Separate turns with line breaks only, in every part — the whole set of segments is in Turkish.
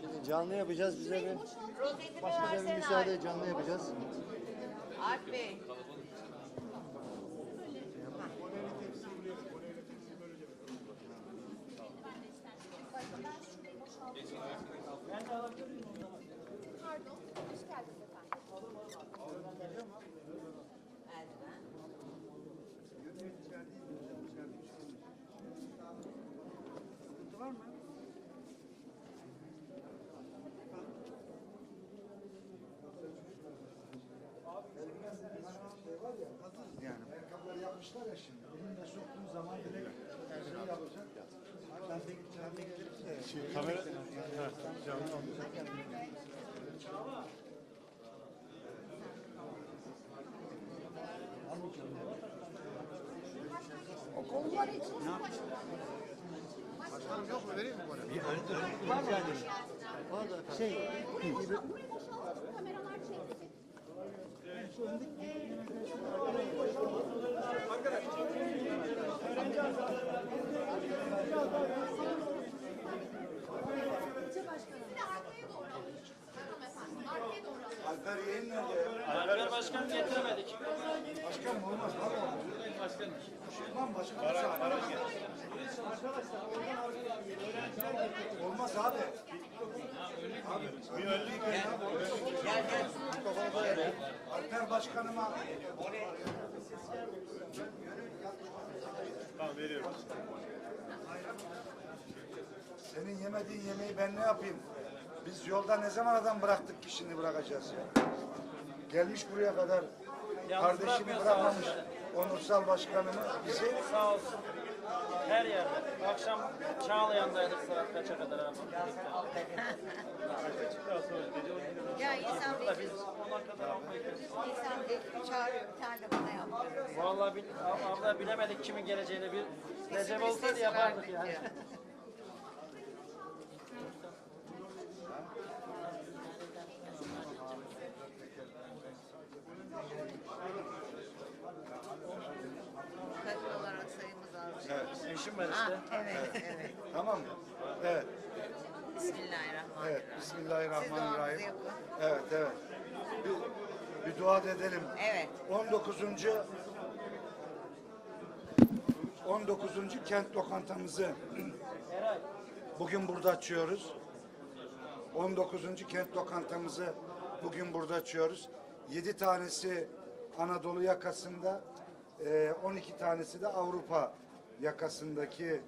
Şimdi canlı yapacağız bize bir başka bir müsaade canlı yapacağız.
Alp Bey.
Pardon, hoş geldiniz efendim.
Eldiven.
Yani ayakkabıları yapmışlar ya şimdi. Elinle soktuğun zaman direkt her şeyi yapacak. Ben de gideceğim.
Kamera ha, canlı
Kollar için
Başkanım yok mu? Vereyim mi bana?
Şey,
Burayı kameralar çeksin. İlçe başkanım. Bir de arkaya doğru alın. Hanımefendi, arkaya doğru alın.
Alper
Başkan getiremedik.
Başkan olmaz?
Başkan.
Lan başkan. Para, para Olmaz abi. Abi. Bir önlük gel. Gel gel. Alper başkanıma
Tamam veriyorum.
senin yemediğin yemeği ben ne yapayım? Biz yolda ne zaman adam bıraktık ki şimdi bırakacağız ya? Gelmiş buraya kadar
Yalnız
kardeşini
bırakmıyor,
bırakmamış. Onursal başkanımı bizi
Sağ olsun. Her yerde. Akşam Çağlayan'daydık saat kaça kadar abi?
Ya insan bir,
Biz ona kadar almayı
insan bir çağırıyor, bir tane de bana yaptırıyor.
Vallahi bil, abla bilemedik kimin geleceğini. Bir Recep olsaydı yapardık yani.
diyor. Kadın olarak sayımız az.
Evet.
Eşim var
Ah,
işte.
Evet, evet.
Tamam mı? Evet.
Bismillahirrahmanirrahim.
Evet. Bismillahirrahmanirrahim.
Siz duanızı yapın.
Evet, evet. Bir, bir dua da edelim.
Evet.
19. 19. kent lokantamızı bugün burada açıyoruz. 19. kent lokantamızı bugün burada açıyoruz. 7 tanesi Anadolu yakasında, e, 12 tanesi de Avrupa yakasındaki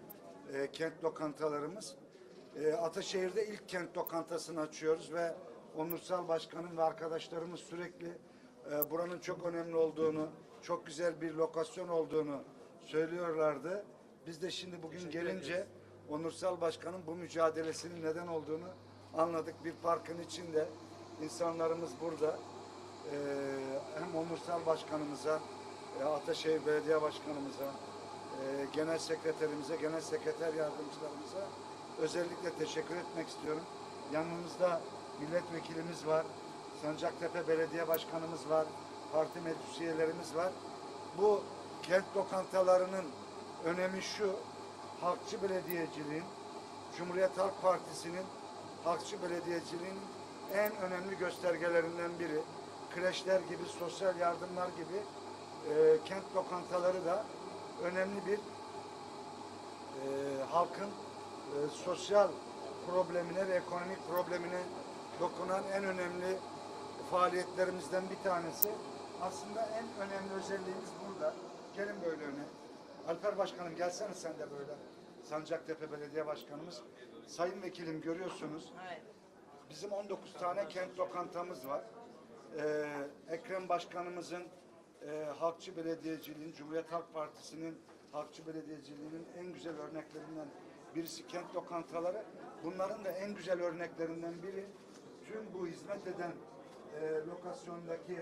e, kent lokantalarımız. E, Ataşehir'de ilk kent lokantasını açıyoruz ve Onursal Başkanım ve arkadaşlarımız sürekli e, buranın çok önemli olduğunu, çok güzel bir lokasyon olduğunu söylüyorlardı. Biz de şimdi bugün gelince Onursal Başkan'ın bu mücadelesinin neden olduğunu anladık. Bir parkın içinde insanlarımız burada. Ee, hem Onursal Başkanımıza, e, Ataşehir Belediye Başkanımıza, Genel Sekreterimize, Genel Sekreter Yardımcılarımıza özellikle teşekkür etmek istiyorum. Yanımızda milletvekilimiz var, Sancaktepe Belediye Başkanımız var, parti meclis üyelerimiz var. Bu kent lokantalarının önemi şu, halkçı belediyeciliğin, Cumhuriyet Halk Partisi'nin halkçı belediyeciliğin en önemli göstergelerinden biri. Kreşler gibi, sosyal yardımlar gibi e, kent lokantaları da önemli bir e, halkın e, sosyal problemine ve ekonomik problemine dokunan en önemli faaliyetlerimizden bir tanesi. Aslında en önemli özelliğimiz burada. Gelin böyle öne. Alper Başkanım gelsene sen de böyle. Sancaktepe Belediye Başkanımız. Sayın Vekilim görüyorsunuz. Bizim 19 tane kent lokantamız var. Ee, Ekrem Başkanımızın e, halkçı belediyeciliğin, Cumhuriyet Halk Partisi'nin halkçı belediyeciliğinin en güzel örneklerinden birisi kent lokantaları. Bunların da en güzel örneklerinden biri tüm bu hizmet eden e, lokasyondaki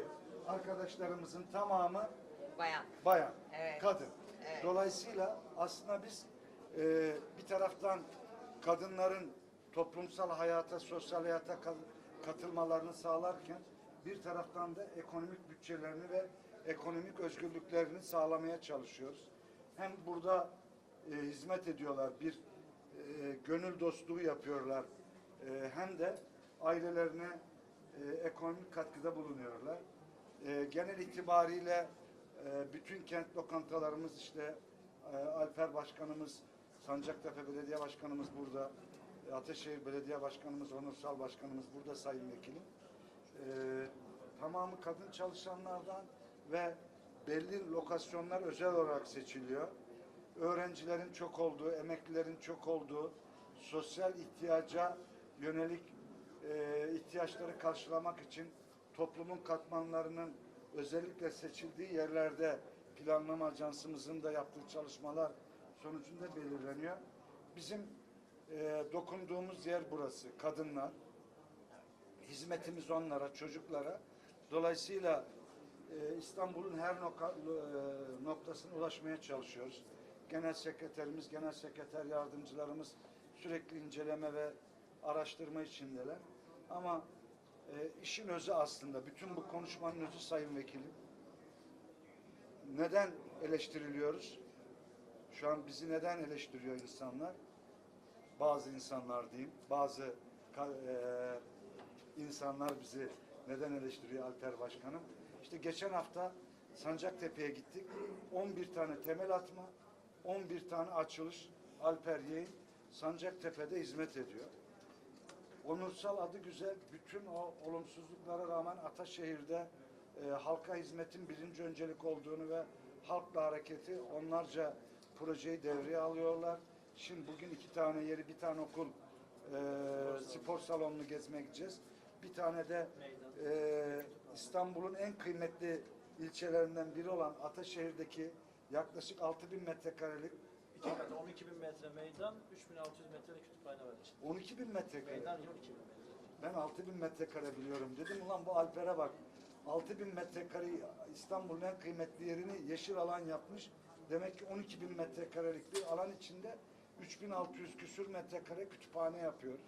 arkadaşlarımızın tamamı
Bayan.
bayan,
Evet.
kadın.
Evet.
Dolayısıyla aslında biz e, bir taraftan kadınların toplumsal hayata, sosyal hayata ka- katılmalarını sağlarken bir taraftan da ekonomik bütçelerini ve ekonomik özgürlüklerini sağlamaya çalışıyoruz. Hem burada e, hizmet ediyorlar, bir e, gönül dostluğu yapıyorlar. E, hem de ailelerine e, ekonomik katkıda bulunuyorlar. E, genel itibariyle e, bütün kent lokantalarımız işte e, Alper Başkanımız, Sancaktepe Belediye Başkanımız burada, e, Ataşehir Belediye Başkanımız, Onursal Başkanımız burada Sayın Vekilim. E, tamamı kadın çalışanlardan ve belli lokasyonlar özel olarak seçiliyor. Öğrencilerin çok olduğu, emeklilerin çok olduğu, sosyal ihtiyaca yönelik e, ihtiyaçları karşılamak için toplumun katmanlarının özellikle seçildiği yerlerde planlama ajansımızın da yaptığı çalışmalar sonucunda belirleniyor. Bizim e, dokunduğumuz yer burası. Kadınlar. Hizmetimiz onlara, çocuklara. Dolayısıyla e, İstanbul'un her noka, e, noktasına ulaşmaya çalışıyoruz. Genel sekreterimiz, genel sekreter yardımcılarımız sürekli inceleme ve araştırma içindeler. Ama e, işin özü aslında, bütün bu konuşmanın özü Sayın Vekilim. Neden eleştiriliyoruz? Şu an bizi neden eleştiriyor insanlar? Bazı insanlar diyeyim, bazı e, insanlar bizi neden eleştiriyor Alper Başkanım? İşte geçen hafta Sancaktepe'ye gittik. 11 tane temel atma, 11 tane açılış Alper Yeğin Sancaktepe'de hizmet ediyor. Onursal adı güzel. Bütün o olumsuzluklara rağmen Ataşehir'de e, halka hizmetin birinci öncelik olduğunu ve halkla hareketi onlarca projeyi devreye alıyorlar. Şimdi bugün iki tane yeri, bir tane okul, e, spor salonunu gezmeye gideceğiz. Bir tane de e, İstanbul'un en kıymetli ilçelerinden biri olan Ataşehir'deki yaklaşık 6000 metrekarelik
12 bin metre meydan, 3600 metre kütüphane var içinde.
12 bin metrekare.
Meydan 12 bin metre.
Ben 6000 metrekare biliyorum. Dedim ulan bu Alper'e bak. 6000 metrekare İstanbul'un en kıymetli yerini yeşil alan yapmış. Demek ki 12 bin metrekarelik bir alan içinde 3600 küsür metrekare kütüphane yapıyoruz.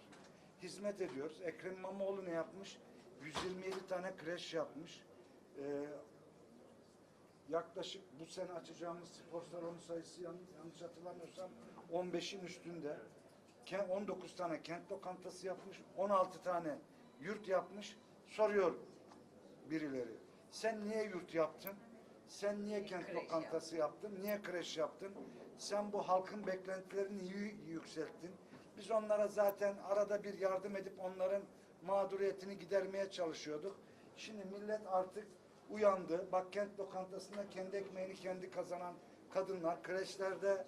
Hizmet ediyoruz. Ekrem İmamoğlu ne yapmış? 127 tane kreş yapmış. Ee, yaklaşık bu sene açacağımız spor salonu sayısı yan- yanlış hatırlamıyorsam 15'in üstünde. Ke- 19 tane kent lokantası yapmış, 16 tane yurt yapmış. Soruyor birileri. Sen niye yurt yaptın? Sen niye kent lokantası yaptın? Niye kreş yaptın? Sen bu halkın beklentilerini iyi yükselttin. Biz onlara zaten arada bir yardım edip onların mağduriyetini gidermeye çalışıyorduk. Şimdi millet artık uyandı. Bak kent lokantasında kendi ekmeğini kendi kazanan kadınlar, kreşlerde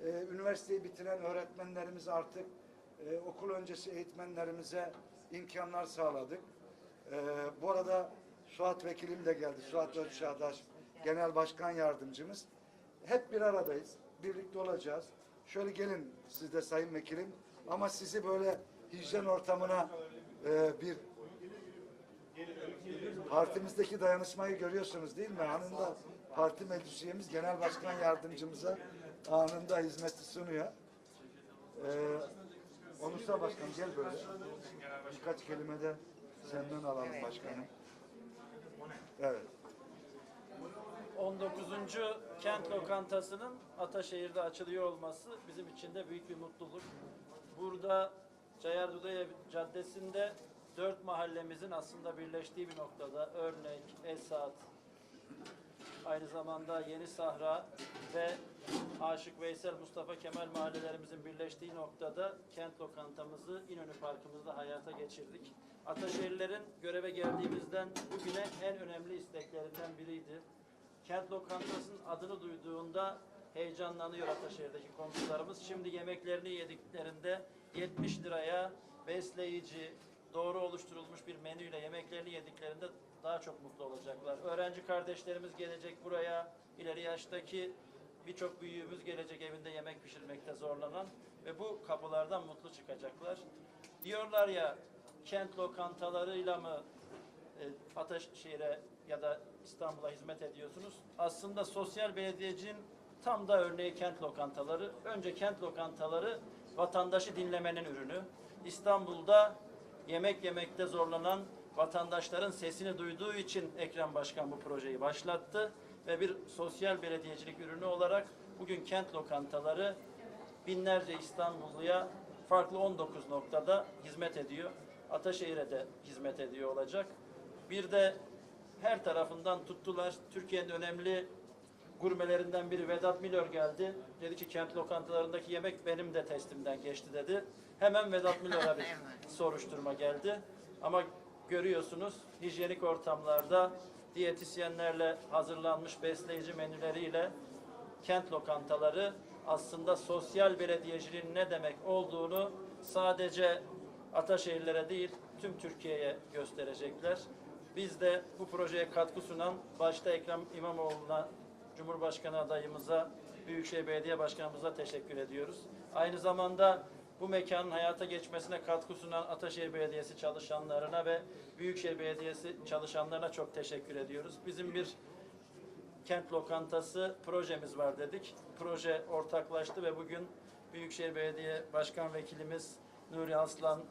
e, üniversiteyi bitiren öğretmenlerimiz artık e, okul öncesi eğitmenlerimize imkanlar sağladık. E, bu arada Suat Vekilim de geldi. Suat Özçağdaş Genel Başkan Yardımcımız. Hep bir aradayız. Birlikte olacağız. Şöyle gelin siz de Sayın Vekilim. Ama sizi böyle hijyen ortamına e, bir partimizdeki dayanışmayı görüyorsunuz değil mi? Anında parti meclis üyemiz genel başkan yardımcımıza anında hizmeti sunuyor. Ee, Onursal Başkanım gel böyle. Birkaç kelime de senden alalım başkanım. Evet.
19. kent lokantasının Ataşehir'de açılıyor olması bizim için de büyük bir mutluluk. Burada Cayar Dudaya Caddesi'nde dört mahallemizin aslında birleştiği bir noktada Örnek, Esat, aynı zamanda Yeni Sahra ve Aşık Veysel Mustafa Kemal mahallelerimizin birleştiği noktada kent lokantamızı İnönü Parkımızda hayata geçirdik. Ataşehirlerin göreve geldiğimizden bugüne en önemli isteklerinden biriydi. Kent lokantasının adını duyduğunda heyecanlanıyor Ataşehir'deki komşularımız. Şimdi yemeklerini yediklerinde 70 liraya besleyici, doğru oluşturulmuş bir menüyle yemeklerini yediklerinde daha çok mutlu olacaklar. Öğrenci kardeşlerimiz gelecek buraya, ileri yaştaki birçok büyüğümüz gelecek evinde yemek pişirmekte zorlanan ve bu kapılardan mutlu çıkacaklar. Diyorlar ya kent lokantalarıyla mı e, Ataşehir'e ya da İstanbul'a hizmet ediyorsunuz. Aslında sosyal belediyecinin tam da örneği kent lokantaları. Önce kent lokantaları vatandaşı dinlemenin ürünü. İstanbul'da yemek yemekte zorlanan vatandaşların sesini duyduğu için Ekrem Başkan bu projeyi başlattı ve bir sosyal belediyecilik ürünü olarak bugün kent lokantaları binlerce İstanbulluya farklı 19 noktada hizmet ediyor. Ataşehir'e de hizmet ediyor olacak. Bir de her tarafından tuttular. Türkiye'nin önemli gurmelerinden biri Vedat Milor geldi. Dedi ki kent lokantalarındaki yemek benim de testimden geçti dedi. Hemen Vedat Milor'a bir soruşturma geldi. Ama görüyorsunuz hijyenik ortamlarda diyetisyenlerle hazırlanmış besleyici menüleriyle kent lokantaları aslında sosyal belediyeciliğin ne demek olduğunu sadece Ataşehirlere değil tüm Türkiye'ye gösterecekler. Biz de bu projeye katkı sunan başta Ekrem İmamoğlu'na, Cumhurbaşkanı adayımıza, Büyükşehir Belediye Başkanımıza teşekkür ediyoruz. Aynı zamanda bu mekanın hayata geçmesine katkı sunan Ataşehir Belediyesi çalışanlarına ve Büyükşehir Belediyesi çalışanlarına çok teşekkür ediyoruz. Bizim bir kent lokantası projemiz var dedik. Proje ortaklaştı ve bugün Büyükşehir Belediye Başkan Vekilimiz Nuri Aslan,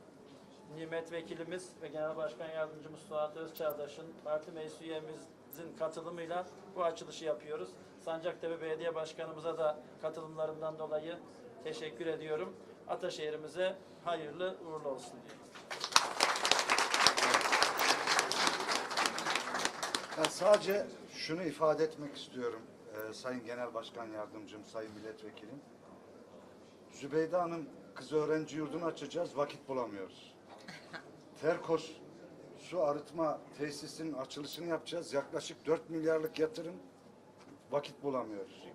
Nimet Vekilimiz ve Genel Başkan Yardımcımız Suat Özçağdaş'ın parti meclis üyemizin katılımıyla bu açılışı yapıyoruz. Sancaktepe Belediye Başkanımıza da katılımlarından dolayı teşekkür ediyorum. Ataşehir'imize hayırlı uğurlu olsun diyorum.
Ben sadece şunu ifade etmek istiyorum e, Sayın Genel Başkan Yardımcım, Sayın Milletvekilim. Zübeyde Hanım kız öğrenci yurdunu açacağız, vakit bulamıyoruz. Terkos su arıtma tesisinin açılışını yapacağız. Yaklaşık 4 milyarlık yatırım vakit bulamıyoruz.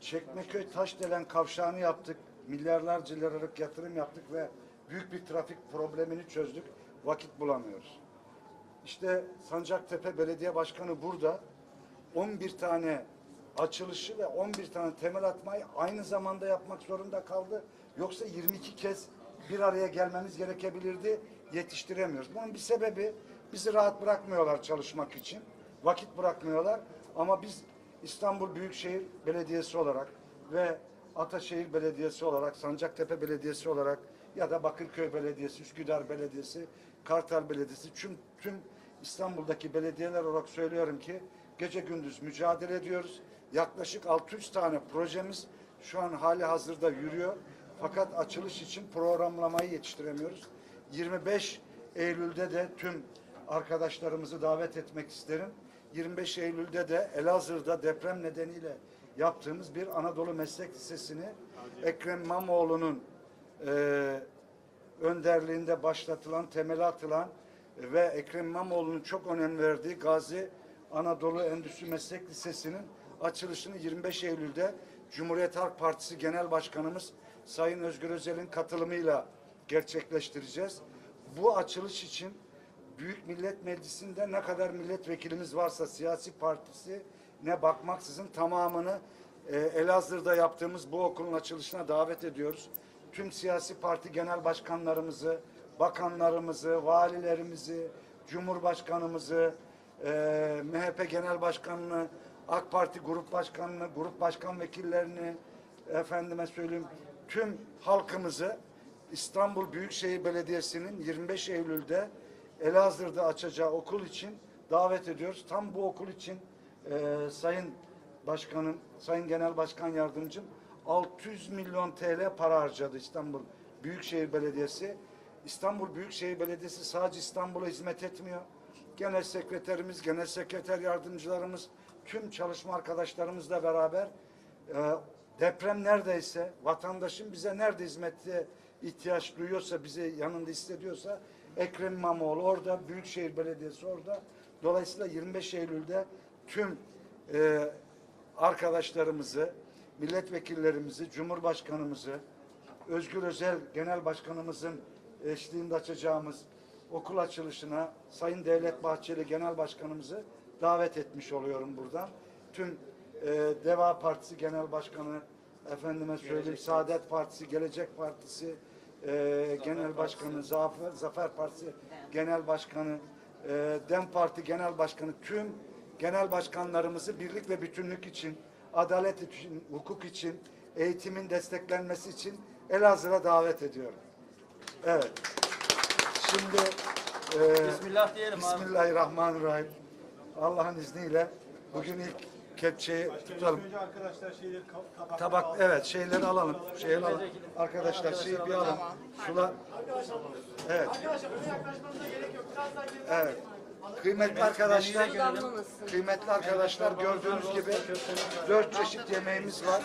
Çekmeköy Taşdelen kavşağını yaptık. Milyarlarca liralık yatırım yaptık ve büyük bir trafik problemini çözdük. Vakit bulamıyoruz. İşte Sancaktepe Belediye Başkanı burada 11 tane açılışı ve 11 tane temel atmayı aynı zamanda yapmak zorunda kaldı. Yoksa 22 kez bir araya gelmemiz gerekebilirdi. Yetiştiremiyoruz. Bunun bir sebebi bizi rahat bırakmıyorlar çalışmak için. Vakit bırakmıyorlar. Ama biz İstanbul Büyükşehir Belediyesi olarak ve Ataşehir Belediyesi olarak, Sancaktepe Belediyesi olarak ya da Bakırköy Belediyesi, Üsküdar Belediyesi, Kartal Belediyesi, tüm, tüm İstanbul'daki belediyeler olarak söylüyorum ki gece gündüz mücadele ediyoruz. Yaklaşık 600 tane projemiz şu an hali hazırda yürüyor. Fakat açılış için programlamayı yetiştiremiyoruz. 25 Eylül'de de tüm arkadaşlarımızı davet etmek isterim. 25 Eylül'de de Elazığ'da deprem nedeniyle yaptığımız bir Anadolu Meslek Lisesi'ni Ekrem İmamoğlu'nun eee önderliğinde başlatılan, temeli atılan ve Ekrem İmamoğlu'nun çok önem verdiği Gazi Anadolu Endüstri Meslek Lisesi'nin açılışını 25 Eylül'de Cumhuriyet Halk Partisi Genel Başkanımız Sayın Özgür Özel'in katılımıyla gerçekleştireceğiz. Bu açılış için Büyük Millet Meclisi'nde ne kadar milletvekilimiz varsa siyasi partisi ne bakmaksızın tamamını e, Elazığ'da yaptığımız bu okulun açılışına davet ediyoruz. Tüm siyasi parti genel başkanlarımızı, bakanlarımızı, valilerimizi, cumhurbaşkanımızı, e, MHP genel başkanını, AK Parti grup başkanını, grup başkan vekillerini, efendime söyleyeyim tüm halkımızı İstanbul Büyükşehir Belediyesi'nin 25 Eylül'de Elazığ'da açacağı okul için davet ediyoruz. Tam bu okul için e, Sayın Başkanım, Sayın Genel Başkan Yardımcım 600 milyon TL para harcadı İstanbul Büyükşehir Belediyesi. İstanbul Büyükşehir Belediyesi sadece İstanbul'a hizmet etmiyor. Genel sekreterimiz, genel sekreter yardımcılarımız, tüm çalışma arkadaşlarımızla beraber e, deprem neredeyse, vatandaşın bize nerede hizmette ihtiyaç duyuyorsa, bizi yanında hissediyorsa Ekrem İmamoğlu orada, Büyükşehir Belediyesi orada. Dolayısıyla 25 Eylül'de tüm e, arkadaşlarımızı, milletvekillerimizi, Cumhurbaşkanımızı, Özgür Özel Genel Başkanımızın eşliğinde açacağımız okul açılışına Sayın Devlet Bahçeli Genel Başkanımızı davet etmiş oluyorum buradan. Tüm e, Deva Partisi Genel Başkanı, efendime söyleyeyim Saadet Partisi, Gelecek Partisi e, Genel Başkanı, Zafer, Zafer Partisi Genel Başkanı, e, Dem Parti Genel Başkanı, tüm genel başkanlarımızı birlik ve bütünlük için, adalet için, hukuk için, eğitimin desteklenmesi için Elazığ'a davet ediyorum. Evet. Şimdi e,
Bismillah diyelim abi.
Bismillahirrahmanirrahim. Allah'ın izniyle bugün ilk kepçeyi tutalım.
Önce arkadaşlar şeyleri tabak
Tabak evet şeyleri alalım. Şeyleri alalım. Arkadaşlar şeyi bir alın. Sular. Evet. Evet. Kıymetli arkadaşlar, kıymetli arkadaşlar gördüğünüz gibi dört çeşit yemeğimiz var.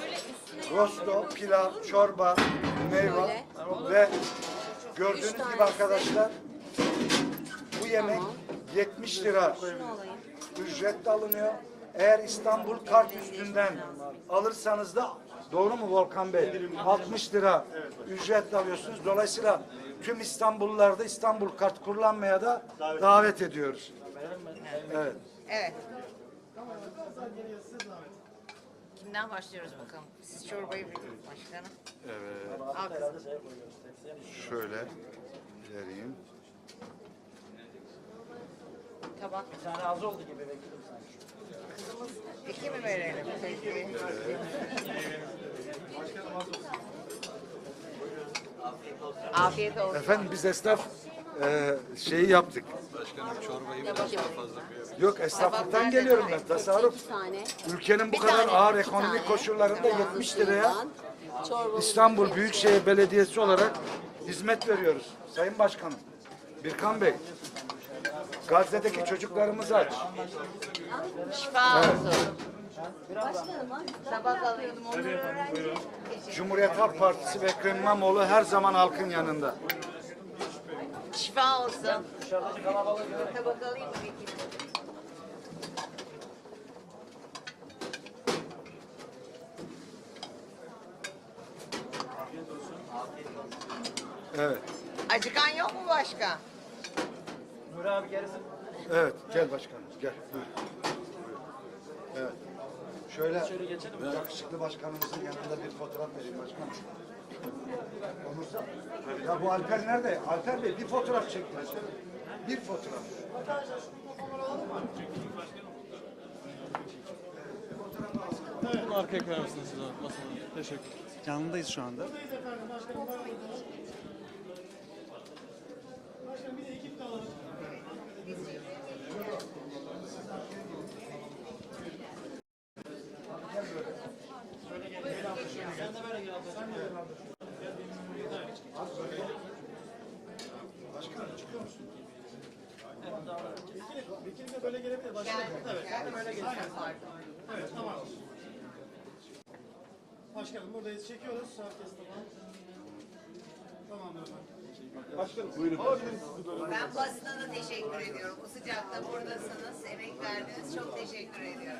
Rosto, pilav, çorba, meyve ve gördüğünüz gibi arkadaşlar bu yemek 70 lira ücretli alınıyor. Eğer İstanbul kart üstünden alırsanız da doğru mu Volkan Bey? 60 lira ücretli alıyorsunuz. Dolayısıyla tüm İstanbullularda İstanbul kart kullanmaya da davet ediyoruz. Evet.
Evet. Kimden başlıyoruz bakalım? Siz çorbayı bilin başkanım.
Evet.
Al kızım.
Şöyle vereyim.
Tabak.
Bir tane az oldu gibi vekilim sanki.
İki mi verelim? Peki. Afiyet olsun.
Efendim biz esnaf e, şeyi yaptık. Yok esnaflıktan geliyorum ben. Tasarruf.
İki tane.
Ülkenin bu
Bir
kadar
tane,
ağır
iki
ekonomik
tane.
koşullarında 70 liraya
Çorbamızı
İstanbul. Büyükşehir Belediyesi olarak hizmet veriyoruz. Sayın Başkanım. Birkan Bey. Gazze'deki çocuklarımız aç.
Şifa olsun. Tabak alıyordum onları öğrenci.
Cumhuriyet Halk Partisi ve Ekrem İmamoğlu her zaman halkın yanında.
Şifa olsun. Tabak alayım mı peki?
Evet.
Acıkan yok mu başka?
Nur abi gerisi.
Evet. Gel başkanım. Gel. Buyur. Evet. Şöyle
Şöyle geçelim.
yakışıklı başkanımızın yanında bir fotoğraf vereyim başkanım. Olursa. Ya bu Alper nerede? Alper Bey bir fotoğraf çektiniz. Bir fotoğraf.
Bunu arkaya koyar mısınız siz? Teşekkür
Yanındayız şu anda.
Başkanım. Çekiyoruz. Herkes tamam. Tamamdır efendim.
Ben basına da teşekkür ediyorum. Bu sıcakta buradasınız, emek verdiniz. Çok teşekkür ediyorum.